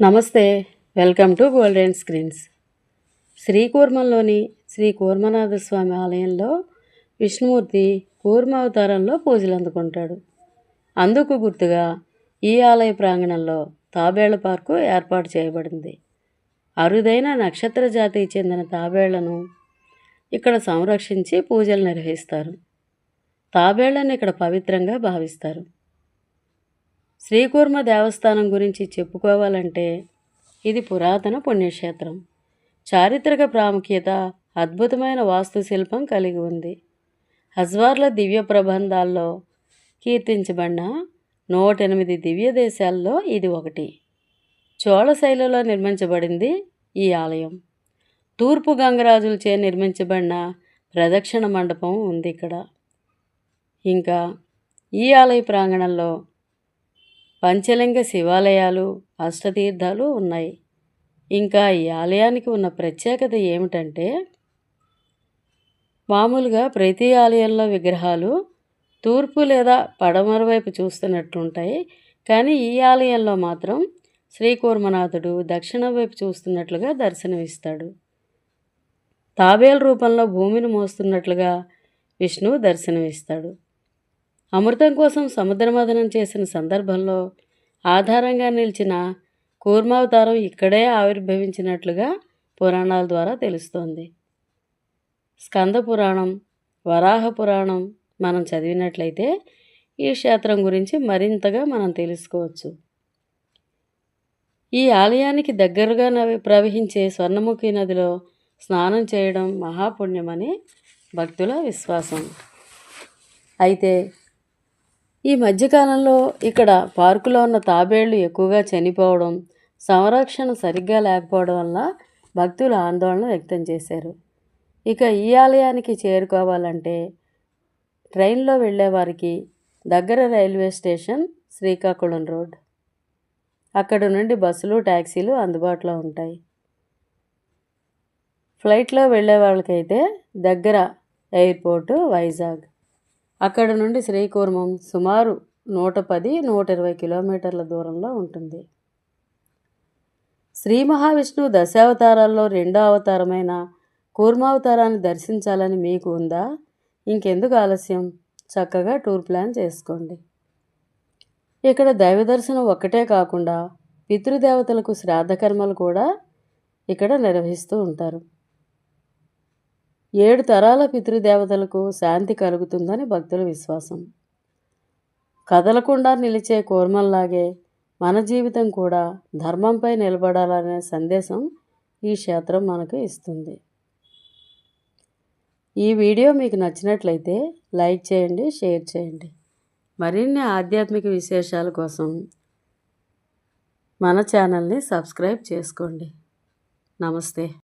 నమస్తే welcome to golden screens. శ్రీకూర్మంలోని శ్రీ కూర్మనాథ స్వామి ఆలయంలో విష్ణుమూర్తి కూర్మ అవతారంలో పూజలు అందుకుంటాడు. అందుకు గుర్తుగా ఈ ఆలయ ప్రాంగణంలో తాబేళ్ళ పార్కు ఏర్పాటు చేయబడింది. అరుదైన నక్షత్ర జాతికి చెందిన తాబేళ్ళను ఇక్కడ సంరక్షించి పూజలు నిర్వహిస్తారు. తాబేళ్ళను ఇక్కడ పవిత్రంగా భావిస్తారు. శ్రీకూర్మ దేవస్థానం గురించి చెప్పుకోవాలంటే ఇది పురాతన పుణ్యక్షేత్రం. చారిత్రక ప్రాముఖ్యత అద్భుతమైన వాస్తుశిల్పం కలిగి ఉంది. హజ్వార్ల దివ్య ప్రబంధాల్లో కీర్తించబడిన నూట ఎనిమిది దివ్య దేశాల్లో ఇది ఒకటి. చోళ శైలిలో నిర్మించబడింది ఈ ఆలయం. తూర్పు గంగరాజులచే నిర్మించబడిన ప్రదక్షిణ మండపం ఉంది ఇక్కడ. ఇంకా ఈ ఆలయ ప్రాంగణంలో పంచలింగ శివాలయాలు అష్టతీర్థాలు ఉన్నాయి. ఇంకా ఈ ఆలయానికి ఉన్న ప్రత్యేకత ఏమిటంటే మామూలుగా ప్రతి ఆలయంలో విగ్రహాలు తూర్పు లేదా పడమర వైపు చూస్తున్నట్లుంటాయి. కానీ ఈ ఆలయంలో మాత్రం శ్రీకూర్మనాథుడు దక్షిణ వైపు చూస్తున్నట్లుగా దర్శనమిస్తాడు. తాబేలు రూపంలో భూమిని మోస్తున్నట్లుగా విష్ణువు దర్శనమిస్తాడు. అమృతం కోసం సముద్రమదనం చేసిన సందర్భంలో ఆధారంగా నిలిచిన కూర్మావతారం ఇక్కడే ఆవిర్భవించినట్లుగా పురాణాల ద్వారా తెలుస్తోంది. స్కంద పురాణం వరాహ పురాణం మనం చదివినట్లయితే ఈ క్షేత్రం గురించి మరింతగా మనం తెలుసుకోవచ్చు. ఈ ఆలయానికి దగ్గరగా నవి ప్రవహించే స్వర్ణముఖి నదిలో స్నానం చేయడం మహాపుణ్యమని భక్తుల విశ్వాసం. అయితే ఈ మధ్యకాలంలో ఇక్కడ పార్కులో ఉన్న తాబేళ్ళు ఎక్కువగా చనిపోవడం సంరక్షణ సరిగ్గా లేకపోవడం వల్ల భక్తులు ఆందోళన వ్యక్తం చేశారు. ఇక ఈ ఆలయానికి చేరుకోవాలంటే ట్రైన్లో వెళ్ళేవారికి దగ్గర రైల్వే స్టేషన్ శ్రీకాకుళం రోడ్. అక్కడ నుండి బస్సులు ట్యాక్సీలు అందుబాటులో ఉంటాయి. ఫ్లైట్లో వెళ్ళే వాళ్ళకైతే దగ్గర ఎయిర్పోర్టు వైజాగ్. అక్కడ నుండి శ్రీకూర్మం సుమారు నూట పది నూట ఇరవై కిలోమీటర్ల దూరంలో ఉంటుంది. శ్రీ మహావిష్ణువు దశావతారాల్లో రెండో అవతారమైన కూర్మావతారాన్ని దర్శించాలని మీకు ఉందా? ఇంకెందుకు ఆలస్యం? చక్కగా టూర్ ప్లాన్ చేసుకోండి. ఇక్కడ దైవ దర్శనం ఒక్కటే కాకుండా పితృదేవతలకు శ్రాద్ధకర్మలు కూడా ఇక్కడ నిర్వహిస్తూ ఉంటారు. ఏడు తరాల పితృదేవతలకు శాంతి కలుగుతుందని భక్తుల విశ్వాసం. కదలకుండా నిలిచే కూర్మల్లాగే మన జీవితం కూడా ధర్మంపై నిలబడాలనే సందేశం ఈ క్షేత్రం మనకు ఇస్తుంది. ఈ వీడియో మీకు నచ్చినట్లయితే లైక్ చేయండి షేర్ చేయండి. మరిన్ని ఆధ్యాత్మిక విశేషాల కోసం మన ఛానల్ని సబ్స్క్రైబ్ చేసుకోండి. నమస్తే.